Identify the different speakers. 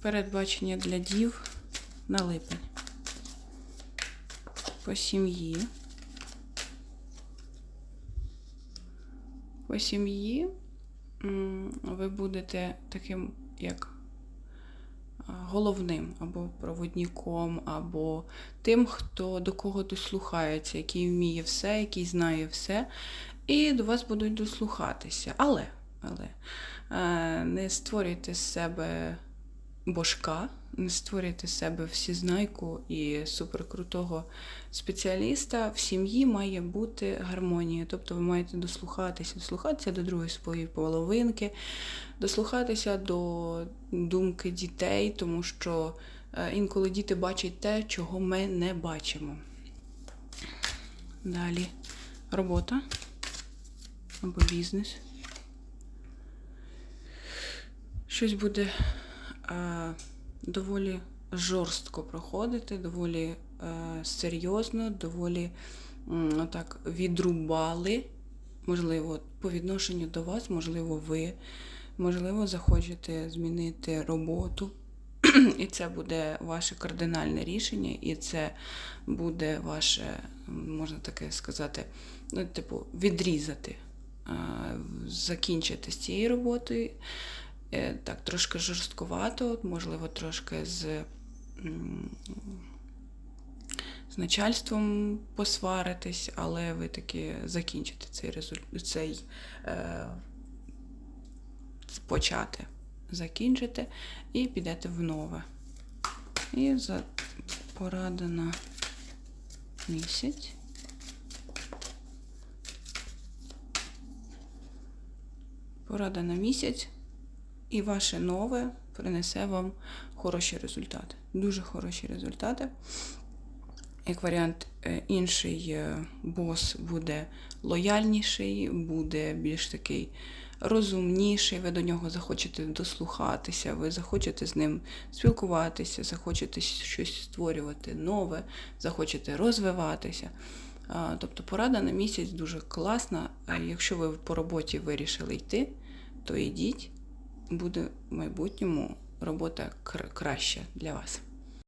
Speaker 1: Передбачення для дів на липень. По сім'ї. По сім'ї ви будете таким, як головним, або проводником, або тим, хто до кого дослухається, який вміє все, який знає все, і до вас будуть дослухатися. Але, але е, не створюйте з себе божка, не створюйте себе всізнайку і суперкрутого спеціаліста. В сім'ї має бути гармонія. Тобто ви маєте дослухатися, дослухатися до другої своєї половинки, дослухатися до думки дітей, тому що е, інколи діти бачать те, чого ми не бачимо. Далі робота або бізнес. Щось буде доволі жорстко проходити, доволі е, серйозно, доволі так відрубали. Можливо, по відношенню до вас, можливо, ви, можливо, захочете змінити роботу. І це буде ваше кардинальне рішення, і це буде ваше, можна таке сказати, ну, типу, відрізати, закінчити з цією роботою. Е, Так, трошки жорсткувато, можливо, трошки з, з начальством посваритись, але ви таки закінчите цей результат, цей е, почати закінчите і підете в нове. І за порада на місяць. Порада на місяць, і ваше нове принесе вам хороші результати. Дуже хороші результати. Як варіант, е, інший е, бос буде лояльніший, буде більш такий розумніший, ви до нього захочете дослухатися, ви захочете з ним спілкуватися, захочете щось створювати нове, захочете розвиватися. Тобто порада на місяць дуже класна. Якщо ви по роботі вирішили йти, то йдіть, буде в майбутньому робота кр- краща для вас.